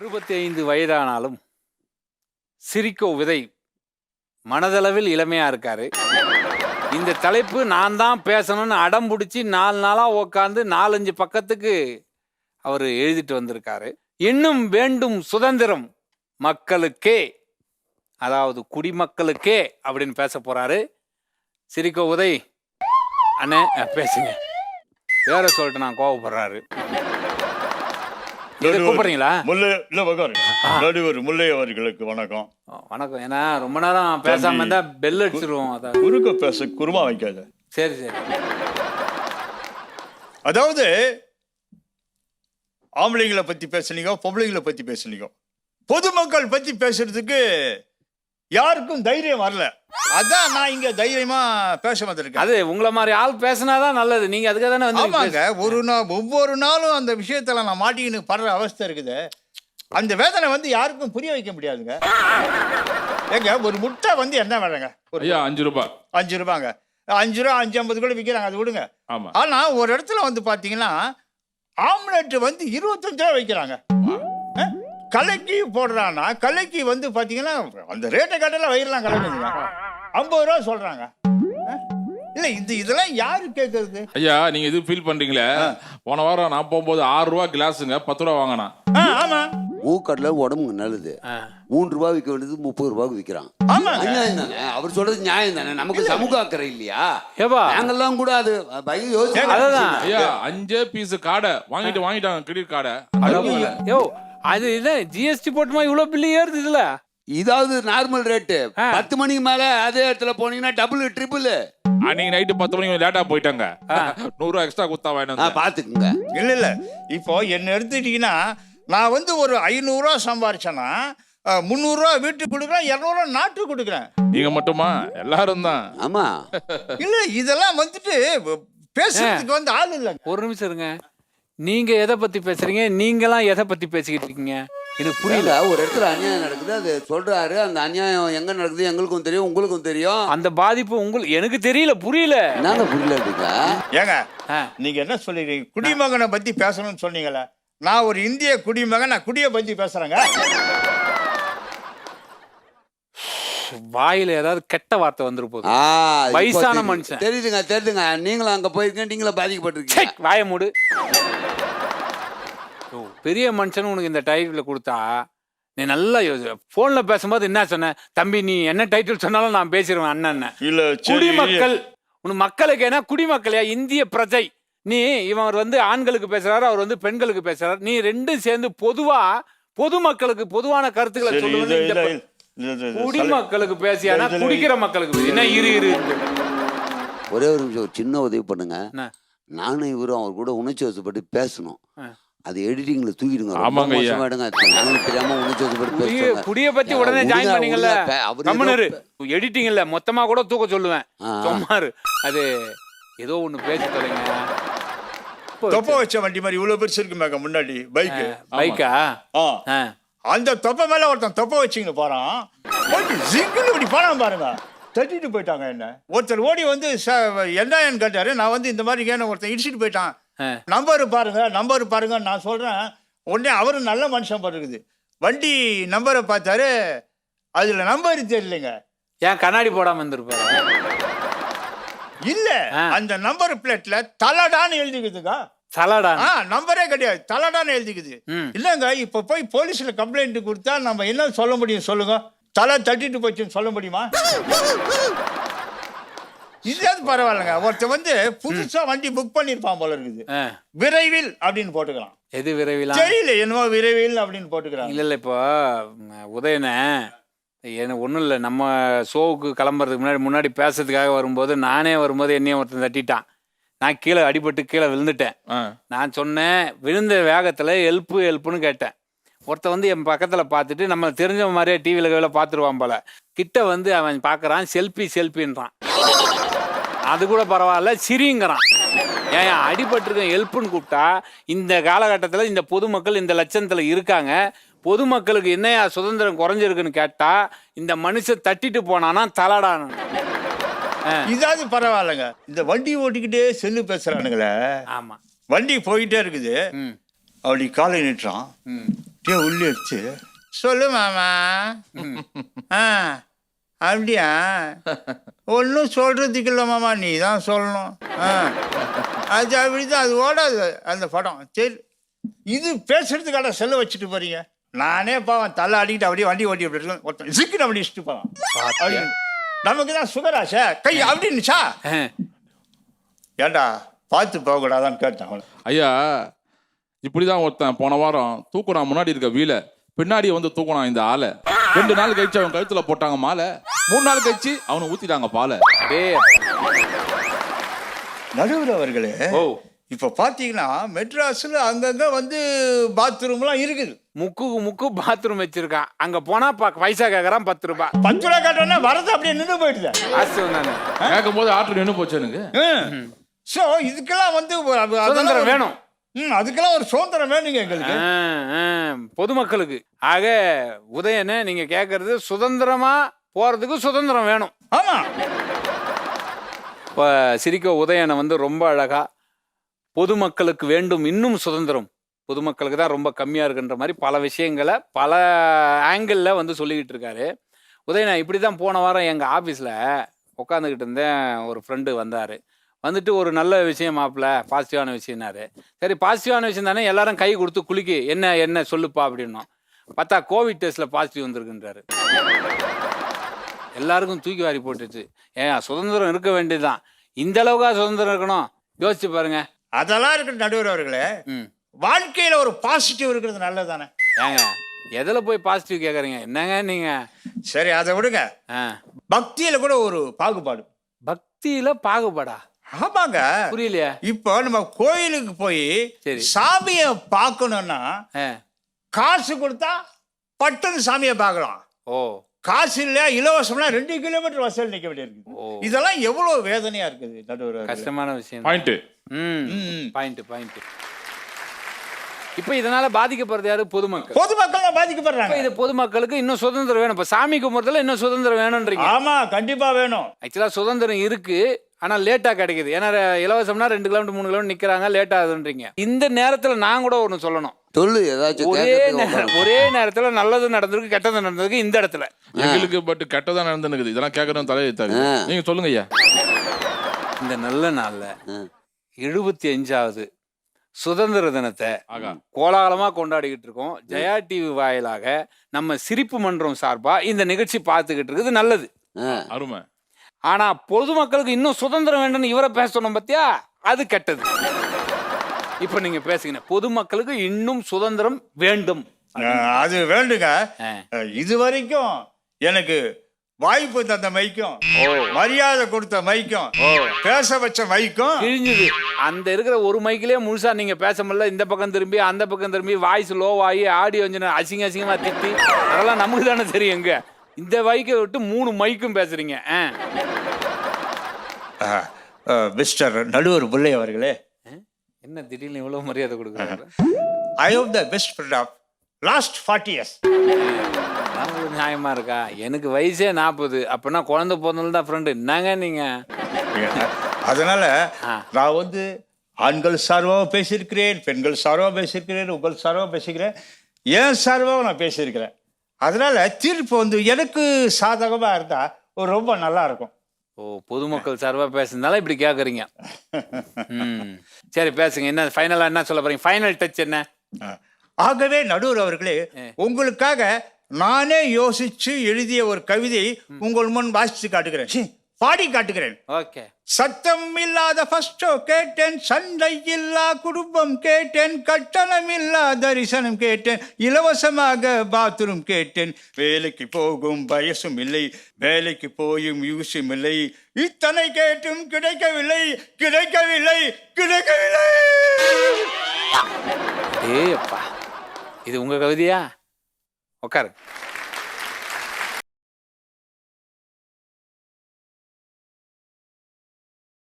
அறுபத்தி ஐந்து வயதானாலும் சிரிக்கோ விதை மனதளவில் இளமையாக இருக்காரு. இந்த தலைப்பு நான் தான் பேசணும்னு அடம் பிடிச்சி நாலு நாளாக உக்காந்து நாலஞ்சு பக்கத்துக்கு அவர் எழுதிட்டு வந்திருக்காரு. இன்னும் வேண்டும் சுதந்திரம் மக்களுக்கே அதாவது குடிமக்களுக்கே அப்படின்னு பேச போறாரு. சிரிக்கோ உதை அண்ணே பேசுங்க. வேற சொல்லிட்டு நான் கோவப்படுறாரு. இதை கூப்பிடுறீங்களா? முல்லை இல்ல உட்காரு நடுவர் முல்லை அவர்களுக்கு வணக்கம். வணக்கம். ஏன்னா ரொம்ப நேரம் பேசாம இருந்தா பெல் அடிச்சிருவோம் அதான். குறுக்க பேச குருமா வைக்காத. சரி சரி. அதாவது ஆம்பளைங்களை பத்தி பேசுனீங்க பொம்பளைங்களை பத்தி பேசுனீங்க. பொதுமக்கள் பத்தி பேசுறதுக்கு யாருக்கும் தைரியம் வரல. அதான் நான் இங்க தைரியமா பேச வந்திருக்கேன். அது உங்களை மாதிரி ஆள் பேசினாதான் நல்லது. நீங்க அதுக்காக தானே வந்து ஆமாங்க. ஒரு நாள் ஒவ்வொரு நாளும் அந்த விஷயத்துல நான் மாட்டிக்கின்னு படுற அவஸ்தை இருக்குது. அந்த வேதனை வந்து யாருக்கும் புரிய வைக்க முடியாதுங்க. ஏங்க ஒரு முட்டை வந்து என்ன வேலைங்க? ஒரு ஐயா அஞ்சு ரூபாய் அஞ்சு ரூபாங்க. அஞ்சு ரூபா அஞ்சு ஐம்பது கூட விற்கிறாங்க அது விடுங்க. ஆமா. ஆனா ஒரு இடத்துல வந்து பாத்தீங்கன்னா ஆம்லெட் வந்து இருபத்தஞ்சு ரூபா வைக்கிறாங்க? கலக்கி போடுறான்னா கலக்கி வந்து பாத்தீங்கன்னா அந்த ரேட்டை கட்டல வயிறுலாம் கலக்குதுங்க ஐம்பது ரூபா சொல்றாங்க? இல்ல இந்த இதெல்லாம் யாரு கேட்கறது ஐயா நீங்க இது ஃபீல் பண்றீங்களே? போன வாரம் நான் போகும்போது ஆறு ரூபா கிளாஸுங்க பத்து ரூபா வாங்கினா ஆமா. மூக்கடல உடம்புக்கு நல்லது. மூன்று ரூபாய் விற்க வேண்டியது முப்பது ரூபாய்க்கு விற்கிறான். தானே? அவர் சொல்றது நியாயம் தானே? நமக்கு சமூக அக்கறை இல்லையா? நாங்கெல்லாம் கூட அது அதுதான். ஐயா அஞ்சே பீஸ் காடை. வாங்கிட்டு வாங்கிட்டாங்க கிரெடிட் கார்டை அது இது ஜிஎஸ்டி போட்டுமா இவ்வளவு பில்லு ஏறுது இதுல? இதாவது நார்மல் ரேட்டு ஆ. பத்து மணிக்கு மேல அதே இடத்துல போனீங்கன்னா டபுள் ட்ரிபிள் அன்னைக்கு நைட்டு பத்து மணிக்கு லேட்டா போயிட்டாங்க. நூறு ரூபா எக்ஸ்ட்ரா குத்தா வாங்கிட்டு பாத்துக்குங்க. இல்ல இல்ல. இப்போ என்ன எடுத்துட்டீங்கன்னா நான் வந்து ஒரு ஐநூறுரூவா சம்பாரிச்சேன்னா அஹ், முந்நூறுரூவா வீட்டுக்கு கொடுக்குறேன் இரநூறுவா நாட்டுக்கு கொடுக்குறேன். நீங்க மட்டுமா? எல்லாரும் தான். ஆமா. இல்ல இதெல்லாம் வந்துட்டு பேசுறதுக்கு வந்து ஆள் இல்லைங்க. ஒரு நிமிஷம் இருங்க. நீங்க எதை பத்தி பேசுறீங்க? நீங்களாம் எதை பத்தி பேசிக்கிட்டு இருக்கீங்க? எனக்கு புரியல. ஒரு இடத்துல அநியாயம் நடக்குது. அது சொல்றாரு. அந்த அநியாயம் எங்க நடக்குது? எங்களுக்கும் தெரியும் உங்களுக்கும் தெரியும். அந்த பாதிப்பு உங்களுக்கு எனக்கு தெரியல புரியல. என்னங்க புரியல இருக்கீங்க ஏங்க ஆ. நீங்க என்ன சொல்லிடுறீங்க குடிமகனை பத்தி பேசணும்னு சொன்னீங்கல்ல நான் ஒரு இந்திய குடிமகன் நான் குடியை பத்தி பேசுறேங்க. வாயில ஏதாவது கெட்ட வார்த்தை வந்துரு போகுது. வயசான. மனுஷன். தெரியுதுங்க தெரியுதுங்க. நீங்களும் அங்க போயிருக்கீங்க நீங்களும் பாதிக்கப்பட்டிருக்கீங்க. வாய மூடு. ஓ, பெரிய மனுஷன் உனக்கு இந்த டைட்டில் கொடுத்தா நீ நல்லா போன்ல பேசும்போது என்ன சொன்ன? தம்பி நீ என்ன டைட்டில் சொன்னாலும் நான் பேசிடுவேன் அண்ணன் இல்ல குடிமக்கள் உன் மக்களுக்கு என்ன? குடிமக்களையா? இந்திய பிரஜை. நீ இவன் வந்து ஆண்களுக்கு பேசுறாரு அவர் வந்து பெண்களுக்கு பேசுறாரு. நீ ரெண்டும் சேர்ந்து பொதுவா பொதுமக்களுக்கு பொதுவான கருத்துக்களை சொல்லுவது குடிமக்களுக்கு பேசியானா குடிக்கிற மக்களுக்கு. என்ன இரு இரு ஒரே ஒரு நிமிஷம் ஒரு சின்ன உதவி பண்ணுங்க? நானும் இவரும் அவர் கூட உணர்ச்சி வசப்பட்டு பேசணும். அது எடிட்டிங்ல தூக்கிடுங்க. ஆமாங்க ஐயா. மோசமாயிடுங்க நாங்களும் தெரியாம உணர்ச்சி வசப்பட்டு குடிய பத்தி உடனே ஜாயின் பண்ணீங்கல்ல. எடிட்டிங் இல்ல. மொத்தமா கூட தூக்க சொல்லுவேன். சும்மாரு அது ஏதோ ஒண்ணு பேசி தொலைங்க. தொப்பை வச்ச வண்டி மாதிரி இவ்வளவு பெருசு இருக்குமேங்க முன்னாடி. பைக்கு. பைக்கா? ஆ. ஆ. அந்த தொப்பை மேல ஒருத்தன் தொப்பை வச்சுக்கின்னு போறான். ஜிங்குன்னு இப்படி போறான் பாருங்க. தட்டிட்டு போயிட்டாங்க என்ன? ஒருத்தர் ஓடி வந்து "ச- என்னன்னு கேட்டாரு. நான் வந்து இந்த மாதிரி ஏன்னு ஒருத்தன் இடிச்சிட்டு போயிட்டான். நம்பர் பாருங்க நம்பர் பாருங்க நான் சொல்றேன். உடனே அவரும் நல்ல மனுஷன் இருக்குது. வண்டி நம்பரை பார்த்தாரு. அதுல நம்பர் தெரியலைங்க ஏன் கண்ணாடி போடாம இருந்திருப்பாரு? இல்ல. அந்த நம்பர் பிளேட்ல தலடான்னு எழுதிக்குதுங்க சலாடா ஆ நம்பரே கிடையாது. தலடான்னு எழுதிக்குது. இல்லங்க இப்ப போய் போலீஸ்ல கம்ப்ளைண்ட் கொடுத்தா நம்ம என்ன சொல்ல முடியும் சொல்லுங்க? தலை தட்டிட்டு போச்சுன்னு சொல்ல முடியுமா? இதாவது பரவாயில்லைங்க. ஒருத்தன் வந்து புதுசா வண்டி புக் பண்ணிருப்பான் போல இருக்குது. விரைவில் அப்படின்னு போட்டுக்கலாம் எது விரைவிலா? தெரியல என்னமோ விரைவில் அப்படின்னு போட்டுக்கிறாங்க. இல்ல இல்ல இப்போ உதயனே எனக்கு ஒன்றும் இல்லை. நம்ம ஷோவுக்கு கிளம்புறதுக்கு முன்னாடி முன்னாடி பேசுறதுக்காக வரும்போது நானே வரும்போது என்னையும் ஒருத்தன் தட்டிட்டான். நான் கீழே அடிபட்டு கீழே விழுந்துட்டேன். நான் சொன்னேன் விழுந்த வேகத்தில் ஹெல்ப்பு ஹெல்ப்புன்னு கேட்டேன். ஒருத்தன் வந்து என் பக்கத்தில் பார்த்துட்டு நம்ம தெரிஞ்ச மாதிரியே டிவியில் கீழே பார்த்துருவான் போல. கிட்ட வந்து அவன் பார்க்குறான் செல்ஃபி செல்ஃபின்றான் அது கூட பரவாயில்ல சிரிங்கிறான். ஏன் அடிபட்டிருக்கேன் ஹெல்ப்புன்னு கூப்பிட்டா இந்த காலகட்டத்தில் இந்த பொதுமக்கள் இந்த லட்சணத்தில் இருக்காங்க. பொதுமக்களுக்கு என்னையா சுதந்திரம் குறைஞ்சிருக்குன்னு கேட்டா இந்த மனுஷன் தட்டிட்டு போனானா தலடான இதாவது பரவாயில்லைங்க. இந்த வண்டி ஓட்டிக்கிட்டே செல்லு பேசுறானுங்களே. ஆமா. வண்டி போயிட்டே இருக்குது. ம். அப்படி காலை நிட்டுறான் ம். டே உள்ளி வச்சு சொல்லு மாமா. ஆ. அப்படியா? ஒன்றும் சொல்கிறதுக்கு இல்லை மாமா. நீ தான் சொல்லணும். ஆ. அது அப்படிதான். அது ஓடாது. அந்த படம். சரி. இது பேசுறதுக்கான செல்ல வச்சுட்டு போறீங்க. நானே பாவன் தலை அடிக்கிட்டு அப்படியே வண்டி ஓட்டி அப்படி இருக்கேன். ஒருத்தன் சிக்கன் அப்படி இஷ்டு போவான் அப்படி நமக்கு தான் சுகராசா. கை அப்படின்னுச்சா? ஏண்டா பார்த்து போகக்கூடாதான்னு கேட்டேன் ஐயா இப்படிதான் ஒருத்தன் போன வாரம் தூக்குனா முன்னாடி இருக்க வீல பின்னாடி வந்து தூக்குனான் இந்த ஆளை. ரெண்டு நாள் கழிச்சு அவன் கழுத்துல போட்டாங்க மாலை மூணு நாள் கழிச்சு அவனை ஊத்திட்டாங்க பாலை. டேய். நடுவர் அவர்களே ஓ. இப்போ பார்த்தீங்கன்னா மெட்ராஸில் அங்கங்கே வந்து பாத்ரூம்லாம் இருக்குது. முக்குக்கு முக்கு பாத்ரூம் வச்சிருக்கான். அங்க போனா ப- பைசா கேக்குறான் பத்து ரூபாய் பத்து ரூபா கேட்டோன்னே வரது அப்படியே நின்று போயிடுது. காசு தானே. கேட்கும் போது ஆற்று நின்று போச்சு எனக்கு. ஸோ இதுக்கெல்லாம் வந்து சுதந்திரம் வேணும். ம் அதுக்கெல்லாம் ஒரு சுதந்திரம் வேணுங்க எங்களுக்கு. பொதுமக்களுக்கு. ஆக உதயனே நீங்க கேக்குறது சுதந்திரமா போறதுக்கு சுதந்திரம் வேணும். ஆமா. இப்போ சிரிக்க உதயனை வந்து ரொம்ப அழகா பொதுமக்களுக்கு வேண்டும் இன்னும் சுதந்திரம். பொதுமக்களுக்கு தான் ரொம்ப கம்மியாக இருக்குன்ற மாதிரி பல விஷயங்களை பல ஆங்கிளில் வந்து சொல்லிக்கிட்டு இருக்காரு. உதயனா இப்படி தான் போன வாரம் எங்கள் ஆஃபீஸில் உட்காந்துக்கிட்டு இருந்தேன். ஒரு ஃப்ரெண்டு வந்தார். வந்துட்டு ஒரு நல்ல விஷயம் மாப்பிள்ள பாசிட்டிவான விஷயம்னாரு. சரி பாசிட்டிவான விஷயம் தானே? எல்லாரும் கை கொடுத்து குலுக்கி என்ன என்ன சொல்லுப்பா அப்படின்னோம். பார்த்தா கோவிட் டெஸ்ட்டில் பாசிட்டிவ் வந்திருக்குன்றாரு. எல்லாருக்கும் தூக்கி வாரி போட்டுச்சு. ஏன் சுதந்திரம் இருக்க வேண்டியதுதான். இந்த அளவுக்கா சுதந்திரம் இருக்கணும்? யோசிச்சு பாருங்கள் அதெல்லாம் இருக்கிற நடுவர் அவர்களே ம். வாழ்க்கையில ஒரு பாசிட்டிவ் இருக்கிறது நல்லதானே ஏங்க எதில் போய் பாசிட்டிவ் கேட்குறீங்க என்னங்க நீங்கள் சரி அதை விடுங்க. ஆ. பக்தியில கூட ஒரு பாகுபாடு. பக்தியில் பாகுபாடா? ஆமாங்க. புரியலையா. இப்போ நம்ம கோயிலுக்கு போய் சரி. சாமியை பார்க்கணும்னா ஆ. காசு கொடுத்தா பட்டுன்னு சாமியை பார்க்கலாம். ஓ. காசு இல்ல இலவசம்னா ரெண்டு கிலோமீட்டர் வசல் நிக்க வேண்டியிருக்கு. இதெல்லாம் எவ்வளவு வேதனையா இருக்குது நடுவர். கஷ்டமான விஷயம். பாயிண்ட். பாயிண்ட் பாயிண்ட் இப்போ இதனால பாதிக்கப்படுறது யாரு? பொதுமக்கள். பொதுமக்கள் தான் இப்போ பாதிக்கப்படுறாங்க இது பொதுமக்களுக்கு இன்னும் சுதந்திரம் வேணும். இப்போ சாமி கும்பிட்றதுல இன்னும் சுதந்திரம் வேணுன்றீங்க ஆமா கண்டிப்பா வேணும். ஆக்சுவலாக சுதந்திரம் இருக்கு ஆனால் லேட்டாக கிடைக்குது. ஏன்னா இலவசம்னா ரெண்டு கிலோமீட்டர் மூணு கிலோமீட்டர் நிற்கிறாங்க லேட் ஆகுதுன்றீங்க. இந்த நேரத்தில் நான் கூட ஒன்று சொல்லணும். சொல்லு ஏதாச்சும் ஒரே நேரம். ஒரே நேரத்தில் நல்லது நடந்திருக்கு கெட்டது நடந்திருக்கு இந்த இடத்துல. எங்களுக்கு பட் கெட்டதா நடந்துனுக்குது இதெல்லாம் கேட்கறது தலையெழுத்தாது ஆ. நீங்க சொல்லுங்க ஐயா. இந்த நல்ல நாளில். எழுபத்தி அஞ்சாவது சுதந்திர தினத்தை கோலாகலமாக கொண்டாடிக்கிட்டு இருக்கோம். ஜெயா டிவி வாயிலாக நம்ம சிரிப்பு மன்றம் சார்பாக இந்த நிகழ்ச்சி பார்த்துக்கிட்டு இருக்குது. நல்லது. அருமை. ஆனா பொதுமக்களுக்கு இன்னும் சுதந்திரம் வேண்டும்னு இவரை பேச சொன்னோம் பார்த்தியா அது கெட்டது. இப்போ நீங்க பேசுங்க. பொதுமக்களுக்கு இன்னும் சுதந்திரம் வேண்டும். அது வேண்டுங்க. இது வரைக்கும் எனக்கு வாய்ப்பு தந்த மைக்கும் மரியாதை கொடுத்த மைக்கும் பேச வச்ச மைக்கும். கிழிஞ்சுது. அந்த இருக்கிற ஒரு மைக்கிலே முழுசா நீங்க பேச முடியல இந்த பக்கம் திரும்பி அந்த பக்கம் திரும்பி வாய்ஸ் லோவாகி ஆடியோ கொஞ்சம் அசிங்க அசிங்கமா திட்டி அதெல்லாம் நமக்கு தானே தெரியும் எங்க இந்த மைக்கை விட்டு மூணு மைக்கும் பேசுறீங்க மிஸ்டர் நடுவர் பிள்ளை அவர்களே. என்ன திடீர்னு இவ்வளவு மரியாதை கொடுக்குறாங்க I have the best friend of last forty years நம்மளுக்கு நியாயமா இருக்கா? எனக்கு வயசே நாற்பது அப்பனா குழந்தை பிறந்தது தான் ஃப்ரெண்டு என்னங்க நீங்க? அதனால. நான் வந்து ஆண்கள் சார்பாக பேசியிருக்கிறேன் பெண்கள் சார்பாக பேசியிருக்கிறேன் உங்கள் சார்பாக பேசிக்கிறேன் என் சார்பாக நான் பேசியிருக்கிறேன். அதனால தீர்ப்பு வந்து எனக்கு சாதகமாக இருந்தா ஒரு ரொம்ப நல்லா இருக்கும். ஓ பொதுமக்கள் சார்பா பேசுறதுனால இப்படி கேக்குறீங்க. ம். சரி பேசுங்க. என்ன ஃபைனலா என்ன சொல்ல போறீங்க? ஃபைனல் டச் என்ன? ஆகவே நடுவர் அவர்களே உங்களுக்காக நானே யோசிச்சு எழுதிய ஒரு கவிதை உங்கள் முன் வாசித்து காட்டுகிறேன். பாடி காட்டுகிறேன். ஓகே. சத்தம் இல்லாத ஃபர்ஸ்டோ கேட்டேன் சண்டை இல்லா குடும்பம் கேட்டேன் கட்டணம் இல்லா தரிசனம் கேட்டேன் இலவசமாக பாத்ரூம் கேட்டேன். வேலைக்கு போகும் வயசும் இல்லை வேலைக்கு போயும் யூஸும் இல்லை இத்தனை கேட்டும் கிடைக்கவில்லை கிடைக்கவில்லை கிடைக்கவில்லை. ஏய் அப்பா இது உங்க கவிதையா? Ó, cara.